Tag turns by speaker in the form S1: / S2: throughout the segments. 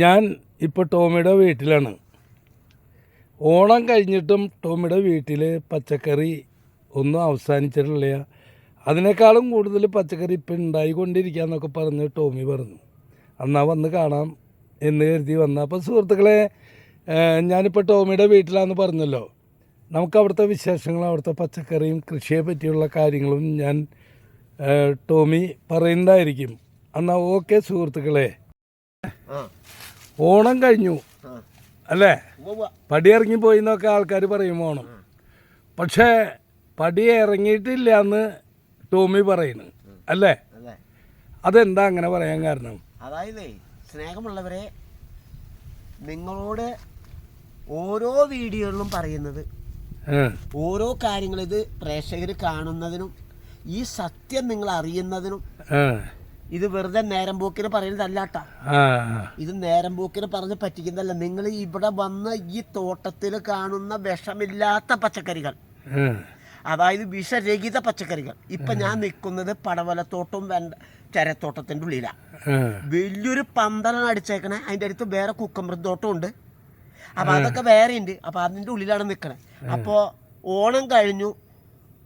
S1: ഞാൻ ഇപ്പോൾ ടോമിയുടെ വീട്ടിലാണ്. ഓണം കഴിഞ്ഞിട്ടും ടോമിയുടെ വീട്ടിൽ പച്ചക്കറി ഒന്നും അവസാനിച്ചിട്ടില്ല. അതിനേക്കാളും കൂടുതൽ പച്ചക്കറി ഇപ്പം ഉണ്ടായിക്കൊണ്ടിരിക്കുക എന്നൊക്കെ പറഞ്ഞ് ടോമി പറഞ്ഞു. എന്നാൽ വന്ന് കാണാം എന്ന് കരുതി വന്ന. അപ്പോൾ സുഹൃത്തുക്കളെ ഞാനിപ്പോൾ ടോമിയുടെ വീട്ടിലാന്ന് പറഞ്ഞല്ലോ. നമുക്ക് അവിടുത്തെ വിശേഷങ്ങളും അവിടുത്തെ പച്ചക്കറിയും കൃഷിയെ പറ്റിയുള്ള കാര്യങ്ങളും ഞാൻ ടോമി പറയുന്നതായിരിക്കും. എന്നാൽ ഓക്കെ സുഹൃത്തുക്കളെ. ഓണം കഴിഞ്ഞു. അല്ലേ?
S2: പടിയിറങ്ങി
S1: പടി ഇറങ്ങി പോയി എന്നൊക്കെ ആൾക്കാർ പറയും ഓണം. പക്ഷേ പടി ഇറങ്ങിയിട്ടില്ല എന്ന് ടോമി പറയുന്നു അല്ലേ അതെന്താ അങ്ങനെ പറയാൻ കാരണം?
S2: അതായത് സ്നേഹമുള്ളവരെ നിങ്ങളോട് ഓരോ വീഡിയോകളിലും പറയുന്നത് ഓരോ കാര്യങ്ങൾ ഇത് പ്രേക്ഷകർ കാണുന്നതിനും ഈ സത്യം നിങ്ങൾ അറിയുന്നതിനും ഇത് വെറുതെ നേരം പോക്കിന് പറയുന്നതല്ലാട്ടാ ഇത് നേരം പോക്കിന് പറഞ്ഞ് പറ്റിക്കുന്നതല്ല. നിങ്ങൾ ഇവിടെ വന്ന് ഈ തോട്ടത്തിൽ കാണുന്ന വിഷമില്ലാത്ത പച്ചക്കറികൾ. അതായത് വിഷരഹിത പച്ചക്കറികൾ. ഇപ്പൊ ഞാൻ നിൽക്കുന്നത് പടവലത്തോട്ടം വെണ്ട ചരത്തോട്ടത്തിന്റെ ഉള്ളിലാണ് വലിയൊരു പന്തലാണ് അടിച്ചേക്കണേ. അതിന്റെ അടുത്ത് വേറെ കുക്കമ്പ്രത്തോട്ടം തോട്ടം ഉണ്ട്. അപ്പൊ അതൊക്കെ വേറെ ഉണ്ട്. അപ്പൊ അതിന്റെ ഉള്ളിലാണ് നിൽക്കണേ. അപ്പോ ഓണം കഴിഞ്ഞു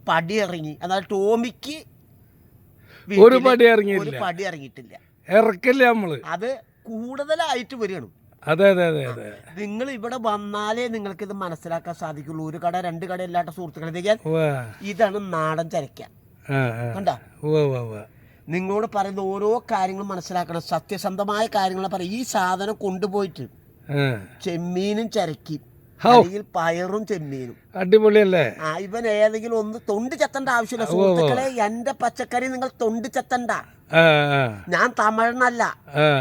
S2: പടി ഇറങ്ങി അതായത് ടോമിക്ക്
S1: ഒരു പടി
S2: ഒരു
S1: ഇറങ്ങിയില്ല
S2: പടി ഇറങ്ങിയിട്ടില്ല.
S1: ഇറക്കില്ല നമ്മൾ.
S2: അത് കൂടുതലായിട്ട് വരികയാണ്.
S1: അതെ അതെ അതെ അതെ.
S2: നിങ്ങൾ ഇവിടെ വന്നാലേ നിങ്ങൾക്ക് ഇത് മനസ്സിലാക്കാൻ സാധിക്കുള്ളൂ. ഒരു കട രണ്ട് കട ഇല്ലാത്ത സുഹൃത്തുക്കളെ ഇതാണ് നാടൻ ചരക്ക. കണ്ട. നിങ്ങളോട് പറയുന്ന ഓരോ കാര്യങ്ങളും മനസ്സിലാക്കണം. സത്യസന്ധമായ കാര്യങ്ങൾ പറയും ഈ സാധനം കൊണ്ടുപോയിട്ട് ചെമ്മീനും ചരക്കിയും
S1: ഹൗ.
S2: അല്ലെങ്കിൽ പയറും ചെമ്മീനും.
S1: അടിപൊളിയല്ലേ?
S2: ആ ഇവൻ ഏതെങ്കിലും ഒന്ന് തൊണ്ട് ചെത്തണ്ട ആവശ്യമില്ല സുഹൃത്തുക്കളെ എന്റെ പച്ചക്കറി നിങ്ങൾ തൊണ്ട് ചെത്തണ്ട. ഞാൻ തമിഴനല്ല.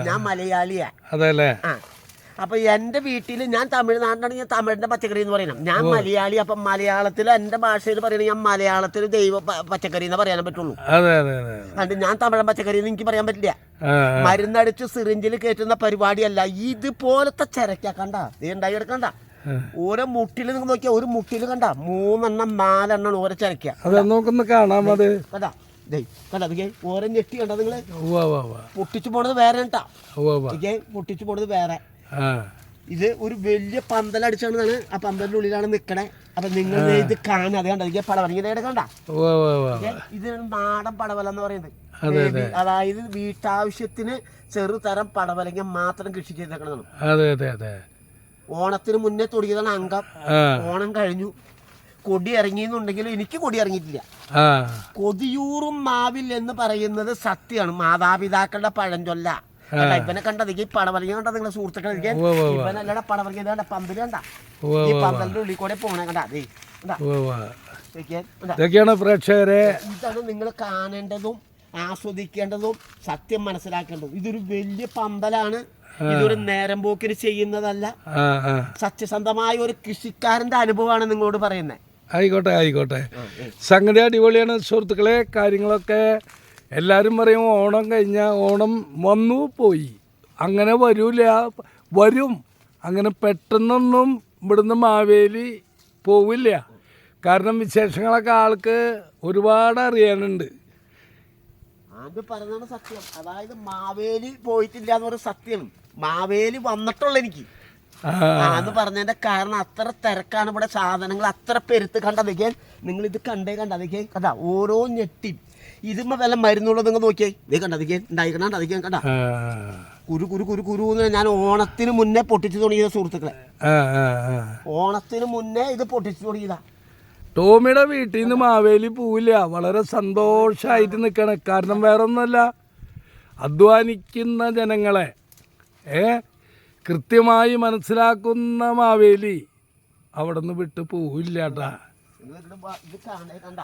S2: ഞാൻ മലയാളിയാ.
S1: അതല്ലേ?
S2: ആ. അപ്പൊ എന്റെ വീട്ടിൽ ഞാൻ തമിഴ്നാട്ടിലാണെങ്കിൽ ഞാൻ തമിഴിന്റെ പച്ചക്കറി എന്ന് പറയണം ഞാൻ മലയാളി അപ്പൊ മലയാളത്തിൽ എന്റെ ഭാഷയിൽ പറയണ ഞാൻ മലയാളത്തിൽ ദൈവ പച്ചക്കറി എന്ന് പറയാൻ പറ്റുള്ളൂ.
S1: അതെ അതെ അതെ
S2: അതുകൊണ്ട് ഞാൻ തമിഴൻ പച്ചക്കറി എന്ന് എനിക്ക് പറയാൻ പറ്റില്ല. മരുന്നടിച്ച് സിറിഞ്ചിൽ കയറ്റുന്ന പരിപാടിയല്ല ഇതുപോലത്തെ ചരക്ക കണ്ട ഇത് ഉണ്ടായി എടുക്കണ്ട. ഓരോ മുട്ടിൽ നിങ്ങൾ നോക്കിയാ ഒരു മുട്ടിൽ കണ്ട മൂന്നെണ്ണം നാലെണ്ണം ഓരോ ചരക്ക
S1: അത് നോക്കൊന്ന് കാണാം അത്.
S2: കണ്ട? ദേ കണ്ട ഇത് ഓരോ ഞെട്ടി കണ്ട
S1: ഉവ്വ.
S2: പൊട്ടിച്ചു പോണത് വേറെ കേട്ടാ പൊട്ടിച്ചു പോണത് വേറെ. ഇത് ഒരു വലിയ പന്തലടിച്ചാണ് ആ പന്തലിന്റെ ഉള്ളിലാണ് നിക്കണേ. അപ്പൊ നിങ്ങൾ ഇത് കാണാതെ കണ്ട ഇതേ പടവലങ്ങി ഇതേ കണ്ട. ഇതേ നാടൻ പടവല എന്ന് പറയുന്നത്
S1: അതെ,
S2: അതായത് വീട്ടാവശ്യത്തിന് ചെറുതരം പടവലങ്ങ മാത്രം കൃഷി ചെയ്തേക്കണതാണ്.
S1: അതെ അതെ അതെ.
S2: ഓണത്തിന് മുന്നേ തുടങ്ങിയതാണ് അംഗം. ഓണം കഴിഞ്ഞു. കൊടി ഇറങ്ങിയെന്നുണ്ടെങ്കിലും എനിക്ക് കൊടി ഇറങ്ങിയിട്ടില്ല. കൊതിയൂറും മാവിൽ എന്ന് പറയുന്നത് സത്യമാണ്. മാതാപിതാക്കളുടെ പഴഞ്ചൊല്ല. കണ്ടാ, ഇവനെ കണ്ടത് ഈ പടവലങ്ങ കണ്ട നിങ്ങളെ സുഹൃത്തുക്കൾ. ഇവനല്ലട പടവലങ്ങ ഇതാണ്ട പന്തൽ കണ്ട. ഈ പന്തലിന്റെ ഉള്ളിൽ കൂടെ പോണേ കണ്ട. അതേ കണ്ടാ. കണ്ടാ?
S1: ഇതൊക്കെയാണ് പ്രേക്ഷകരെ.
S2: ഇതാണ് നിങ്ങൾ കാണേണ്ടതും ആസ്വദിക്കേണ്ടതും സത്യം മനസ്സിലാക്കേണ്ടതും. ഇതൊരു വലിയ പന്തലാണ്. ഇതൊരു നേരം പോക്കിന് ചെയ്യുന്നതല്ല. സത്യസന്ധമായ ഒരു കൃഷിക്കാരന്റെ അനുഭവമാണ് നിങ്ങളോട് പറയുന്നത്
S1: ആയിക്കോട്ടെ ആയിക്കോട്ടെ. സംഗതി അടിപൊളിയാണ് സുഹൃത്തുക്കളെ കാര്യങ്ങളൊക്കെ എല്ലാവരും പറയും ഓണം കഴിഞ്ഞാൽ ഓണം വന്നു പോയി. അങ്ങനെ വരൂല വരും. അങ്ങനെ പെട്ടെന്നൊന്നും ഇവിടുന്ന് മാവേലി പോവില്ല. കാരണം വിശേഷങ്ങളൊക്കെ ആൾക്ക് ഒരുപാട് അറിയാനുണ്ട്.
S2: അത് പറഞ്ഞാണ് സത്യം. അതായത് മാവേലി പോയിട്ടില്ല എന്ന് പറഞ്ഞ സത്യം. മാവേലി വന്നിട്ടുള്ള എനിക്ക്. എന്ന് പറഞ്ഞതിന്റെ കാരണം അത്ര തിരക്കാണ് ഇവിടെ സാധനങ്ങൾ അത്ര പെരുത്ത് കണ്ടതൊക്കെ നിങ്ങൾ ഇത് കണ്ടേ കണ്ടതൊക്കെ കണ്ടാ ഓരോ ഞെട്ടി ഇതുമ്മ വല്ല മരുന്നുള്ളത് നിങ്ങൾ നോക്കിയേ? ഇതേ കണ്ടതൊക്കെ ഉണ്ടായിക്കണ്ട കണ്ടതൊക്കെ കണ്ട കുരു കുരു കുരു കുരു എന്ന് ഞാൻ ഓണത്തിന് മുന്നേ പൊട്ടിച്ചു തുടങ്ങിയ സുഹൃത്തുക്കളെ. ഓണത്തിന് മുന്നേ ഇത് പൊട്ടിച്ചു തുടങ്ങിയതാ.
S1: ടോമിയുടെ വീട്ടിൽ നിന്ന് മാവേലി പോവില്ല. വളരെ സന്തോഷമായിട്ട് നിൽക്കണം കാരണം വേറെ ഒന്നുമല്ല അധ്വാനിക്കുന്ന ജനങ്ങളെ. ഏ? കൃത്യമായി മനസ്സിലാക്കുന്ന മാവേലി അവിടെ നിന്ന് വിട്ട് പോവില്ല കേട്ടാ
S2: നിങ്ങൾ ഇവിടെ വാ- ഇത് കാണേ കണ്ട?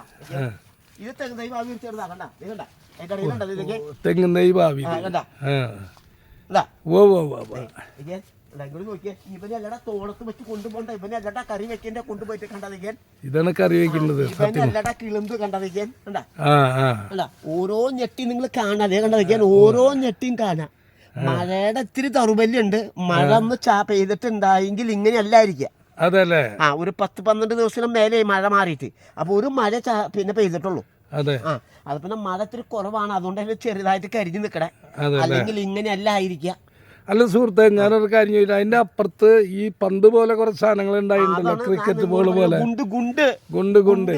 S2: ഇത് തെങ്ങ് ഭാവി
S1: ഓ ഓ ഓ ഇതാണ് കറി വെക്കുന്നത് ആ
S2: ഓരോ ഞെട്ടി നിങ്ങൾ കാണാതെ കണ്ടതിക്കാൻ ഓരോ ഞെട്ടിയും കാണാം. മഴയുടെ ഇത്തിരി തറുബല്യുണ്ട് മഴ ഒന്ന് ചാ പെയ്തിട്ടുണ്ടായെങ്കിൽ ഇങ്ങനെ അല്ലായിരിക്കുക
S1: അതല്ലേ?
S2: ആ ഒരു പത്ത് പന്ത്രണ്ട് ദിവസത്തിന് മേലെ മഴ മാറിയിട്ട്. അപ്പോൾ ഒരു മഴ പിന്നെ പെയ്തിട്ടുള്ളൂ.
S1: അതെ.
S2: ആ അത് പിന്നെ മഴ ഇത്തിരി കുറവാണ്. അതുകൊണ്ട് തന്നെ ചെറുതായിട്ട് കരിഞ്ഞു നിൽക്കണേ അല്ലെങ്കിൽ ഇങ്ങനെ അല്ല ആയിരിക്കുക.
S1: അല്ല സുഹൃത്തെ ഞാനൊരു കാര്യം ചോദിച്ചു അതിന്റെ അപ്പുറത്ത് ഈ പന്ത് പോലെ കുറച്ച് സാധനങ്ങൾ ഉണ്ടായിട്ടുണ്ടല്ലോ ക്രിക്കറ്റ് ബോൾ പോലെ.
S2: ഗുണ്ട്. ഗുണ്ട്
S1: ഗുണ്ട്. ഗുണ്ട്.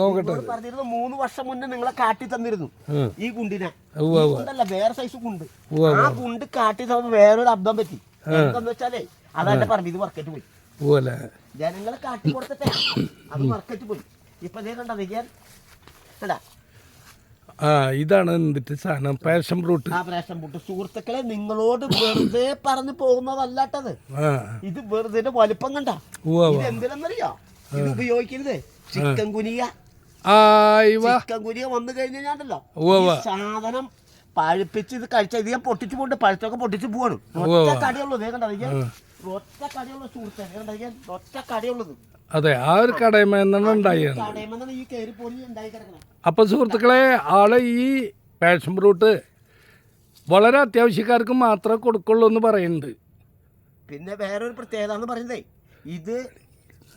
S1: നോക്കട്ടെ.
S2: പറഞ്ഞിരുന്നു മൂന്ന് വർഷം മുന്നേ നിങ്ങളെ കാട്ടി തന്നിരുന്നു. ഈ കുണ്ടിനെ കുണ്ടല്ല വേറെ സൈസ്
S1: കുണ്ട്
S2: ആ കുണ്ട് കാട്ടി തന്നപ്പോ വേറൊരു അബ്ദം പറ്റി. എന്താന്ന് വെച്ചാലേ അതാണ് പറഞ്ഞു ഇത് മാർക്കറ്റ് പോയി. ജനങ്ങളെ കാട്ടി കൊടുത്തിട്ടേ. അത് മാർക്കറ്റ് പോയി. ഇപ്പൊ ഇതേ കണ്ടത് ഞാൻ കണ്ടാ?
S1: ആ ഇതാണ് എന്തിട്ട് സാധനം? പാഷൻ ഫ്രൂട്ട്
S2: ആ പ്രശ്നം പുട്ട് സുഹൃത്തുക്കളെ നിങ്ങളോട് വെറുതെ പറഞ്ഞു പോകുന്നതല്ലാട്ടത്. ഇത് വെറുതെ വലിപ്പം കണ്ട. എന്തിനെന്നറിയോ? ഇത് ഉപയോഗിക്കരുത്. ചിക്കൻ കുനിയ ചിക്കൻ കുനിയ വന്നു കഴിഞ്ഞ് ഞാണ്ടല്ലോ
S1: ഉവ്വ്
S2: ഈ സാധനം പഴുപ്പിച്ച് ഇത് കഴിച്ച ഇത് ഞാൻ പൊട്ടിച്ചു പോണ്ട് പഴുത്തൊക്കെ പൊട്ടിച്ച് പോവാണ്. ഒറ്റ കടയുള്ളൂ ഇതേ കണ്ടത് ഒറ്റ കടയുള്ള സുഹൃത്തെ ഒറ്റ കടയുള്ളത്.
S1: അതെ ആ ഒരു ഉണ്ടായത്
S2: കടയുമെന്നാണ് ഈ കയറി ഉണ്ടായി കിടക്കണം.
S1: അപ്പോൾ സുഹൃത്തുക്കളെ ആളെ ഈ പാഷൻ ഫ്രൂട്ട് വളരെ അത്യാവശ്യക്കാർക്ക് മാത്രമേ കൊടുക്കുള്ളൂ എന്ന് പറയുന്നുണ്ട്.
S2: പിന്നെ വേറൊരു പ്രത്യേകത എന്ന് പറയുന്നത് ഇത്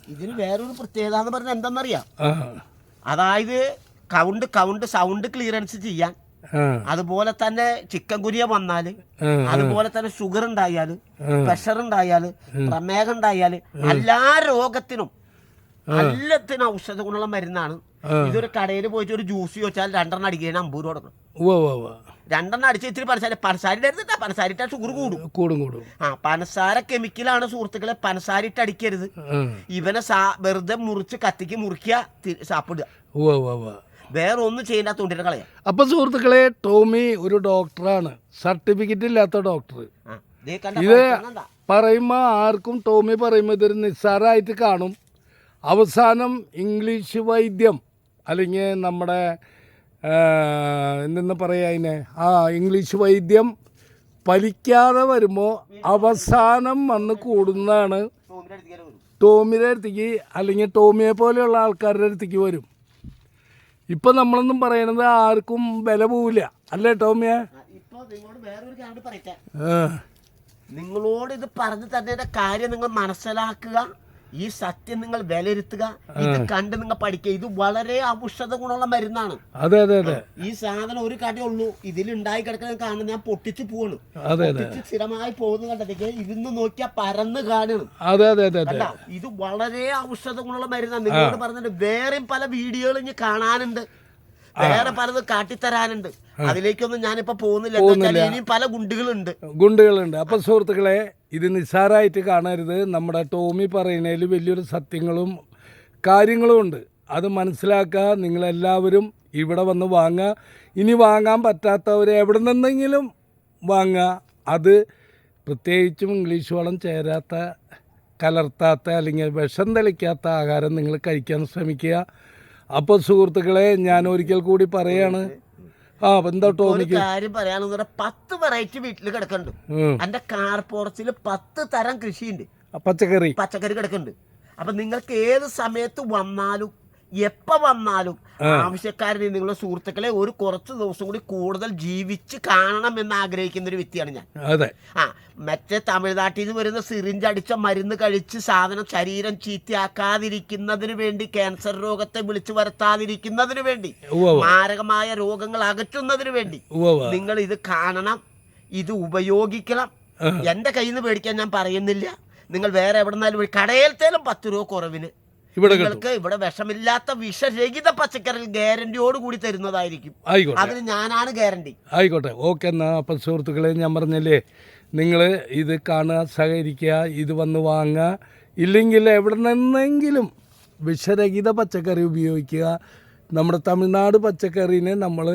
S2: ഇതിന് വേറൊരു പ്രത്യേകത എന്ന് പറഞ്ഞാൽ എന്താണെന്നറിയാം?
S1: ആ.
S2: അതായത് കൗണ്ട് കൗണ്ട് സൗണ്ട് ക്ലിയറൻസ് ചെയ്യാൻ. അതുപോലെ തന്നെ ചിക്കൻ കുരിയ വന്നാൽ അതുപോലെ തന്നെ ഷുഗർ ഉണ്ടായാൽ പ്രഷർ ഉണ്ടായാൽ പ്രമേഹം ഉണ്ടായാൽ എല്ലാ രോഗത്തിനും എല്ലാത്തിനും ഔഷധ ഗുണമുള്ള മരുന്നാണ് ഇതൊരു കടയിൽ പോയിട്ട് ഒരു ജ്യൂസ് ചോദിച്ചാൽ രണ്ടെണ്ണം അടിക്കുന്നതിന് അമ്പൂർ കൊടുക്കണം. രണ്ടെണ്ണം അടിച്ച് ഇത്തിരി പനസാര പനസാരിട്ട് ഇടരുതിട്ടാ പഞ്ചസാര ഷുഗർ കൂടും.
S1: കൂടും കൂടും.
S2: ആ പനസാര കെമിക്കലാണ് സുഹൃത്തുക്കളെ പനസാരിട്ട് അടിക്കരുത്. ഇവനെ സാ വെറുതെ മുറിച്ച് കത്തിക്ക് മുറിക്കുക സാപ്പിടുക. വേറെ ഒന്നും ചെയ്യേണ്ട തൊണ്ടിനെ കളയാം.
S1: അപ്പോൾ സുഹൃത്തുക്കളെ ടോമി ഒരു ഡോക്ടറാണ്. സർട്ടിഫിക്കറ്റ് ഇല്ലാത്ത ഡോക്ടർ ഇത്
S2: പറയുമ്പോ
S1: പറയുമ്പോൾ ആർക്കും ടോമി പറയുമ്പോൾ ഇതൊരു നിസ്സാരമായിട്ട് കാണും. അവസാനം ഇംഗ്ലീഷ് വൈദ്യം അല്ലെങ്കിൽ നമ്മുടെ എന്തെന്ന് പറയുക അതിനെ ആ ഇംഗ്ലീഷ് വൈദ്യം പലിക്കാതെ വരുമ്പോൾ അവസാനം വന്ന് കൂടുന്നതാണ്. ടോമിയുടെ അടുത്തേക്ക് അല്ലെങ്കിൽ ടോമിയെ പോലെയുള്ള ആൾക്കാരുടെ അടുത്തേക്ക് വരും. ഇപ്പം നമ്മളൊന്നും പറയണത് ആർക്കും വില പോവില്ല. അല്ലേ ടോമിയെ?
S2: നിങ്ങളോട് ഇത് പറഞ്ഞു തന്നെ കാര്യം നിങ്ങൾ മനസ്സിലാക്കുക. ഈ സത്യം നിങ്ങൾ വിലയിരുത്തുക ഇത് കണ്ട് നിങ്ങൾ പഠിക്കുക. ഇത് വളരെ ഔഷധ ഗുണമുള്ള മരുന്നാണ്.
S1: അതെ അതെ അതെ.
S2: ഈ സാധനം ഒരു കടയുള്ളൂ ഇതിലുണ്ടായി കിടക്കുന്ന കാണുന്ന ഞാൻ പൊട്ടിച്ചു പോവാണ്. പൊട്ടിച്ച് സ്ഥിരമായി പോകുന്ന കണ്ടതൊക്കെ ഇരുന്ന് നോക്കിയാൽ പരന്ന് കാണണം
S1: അതെ അതെ അതെ
S2: അല്ല ഇത് വളരെ ഔഷധ ഗുണമുള്ള മരുന്നാണ്. നിങ്ങളോട് പറഞ്ഞിട്ട് വേറെയും പല വീഡിയോകളും ഇനി കാണാനുണ്ട്. വേറെ പലതും കാട്ടിത്തരാനുണ്ട്. അതിലേക്കൊന്നും ഞാനിപ്പോ പോകുന്നില്ല. ഇനിയും പല ഗുണ്ടുകളുണ്ട്.
S1: ഗുണ്ടുകളുണ്ട്. അപ്പൊ സുഹൃത്തുക്കളെ ഇത് നിസ്സാരമായിട്ട് കാണരുത്. നമ്മുടെ ടോമി പറയുന്നതിൽ വലിയൊരു സത്യങ്ങളും കാര്യങ്ങളും ഉണ്ട്. അത് മനസ്സിലാക്കുക. നിങ്ങളെല്ലാവരും ഇവിടെ വന്ന് വാങ്ങുക. ഇനി വാങ്ങാൻ പറ്റാത്തവർ എവിടെ നിന്നെങ്കിലും വാങ്ങുക. അത് പ്രത്യേകിച്ചും ഇംഗ്ലീഷ് വളം ചേരാത്ത കലർത്താത്ത അല്ലെങ്കിൽ വിഷം തെളിക്കാത്ത ആഹാരം നിങ്ങൾ കഴിക്കാൻ ശ്രമിക്കുക. അപ്പോൾ സുഹൃത്തുക്കളെ ഞാൻ ഒരിക്കൽ കൂടി പറയാണ് ആ എന്താ
S2: ഒരു
S1: ടോമിക്ക്?
S2: കാര്യം പറയാനെന്ന് പറഞ്ഞാൽ പത്ത് വെറൈറ്റി വീട്ടിൽ കിടക്കുന്നുണ്ട് എന്റെ കാർ പോർച്ചിൽ പത്ത് തരം കൃഷിയുണ്ട്.
S1: പച്ചക്കറി.
S2: പച്ചക്കറി കിടക്കുന്നുണ്ട് അപ്പൊ നിങ്ങൾക്ക് ഏത് സമയത്ത് വന്നാലും എപ്പോ വന്നാലും ആവശ്യക്കാരനെ നിങ്ങളുടെ സുഹൃത്തുക്കളെ ഒരു കുറച്ച് ദിവസം കൂടി കൂടുതൽ ജീവിച്ച് കാണണം എന്ന് ആഗ്രഹിക്കുന്ന ഒരു വ്യക്തിയാണ് ഞാൻ.
S1: അതെ.
S2: ആ മറ്റേ തമിഴ്നാട്ടിൽ നിന്ന് വരുന്ന സിറിഞ്ച് അടിച്ച മരുന്ന് കഴിച്ച് സാധനം ശരീരം ചീത്തയാക്കാതിരിക്കുന്നതിന് വേണ്ടി ക്യാൻസർ രോഗത്തെ വിളിച്ചു വരുത്താതിരിക്കുന്നതിന് വേണ്ടി. മാരകമായ രോഗങ്ങൾ അകറ്റുന്നതിന് വേണ്ടി. നിങ്ങൾ ഇത് കാണണം ഇത് ഉപയോഗിക്കണം. എന്റെ കയ്യിൽ നിന്ന് മേടിക്കാൻ ഞാൻ പറയുന്നില്ല. നിങ്ങൾ വേറെ എവിടെ എവിടെന്നാലും തേലും പത്ത് രൂപ കുറവിന് നിങ്ങൾക്ക് ഇവിടെ വിഷമില്ലാത്ത വിഷരഹിത പച്ചക്കറി ഗ്യാരണ്ടിയോട് കൂടി തരുന്നതായിരിക്കും.
S1: ആയിക്കോട്ടെ.
S2: അതിന് ഞാനാണ് ഗ്യാരണ്ടി.
S1: ആയിക്കോട്ടെ. ഓക്കെ എന്നാ അപ്പം സുഹൃത്തുക്കളെ ഞാൻ പറഞ്ഞല്ലേ നിങ്ങൾ ഇത് കാണുക സഹകരിക്കുക ഇത് വന്ന് വാങ്ങുക. ഇല്ലെങ്കിൽ എവിടെ നിന്നെങ്കിലും വിഷരഹിത പച്ചക്കറി ഉപയോഗിക്കുക. നമ്മുടെ തമിഴ്നാട് പച്ചക്കറീനെ നമ്മൾ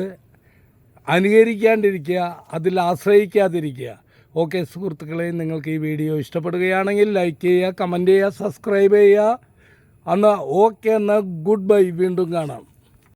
S1: അനുകരിക്കാണ്ടിരിക്കുക അതിൽ ആശ്രയിക്കാതിരിക്കുക. ഓക്കെ സുഹൃത്തുക്കളെ നിങ്ങൾക്ക് ഈ വീഡിയോ ഇഷ്ടപ്പെടുകയാണെങ്കിൽ ലൈക്ക് ചെയ്യുക കമന്റ് ചെയ്യുക സബ്സ്ക്രൈബ് ചെയ്യുക. എന്നാൽ ഓക്കെ എന്നാൽ ഗുഡ് ബൈ വീണ്ടും കാണാം.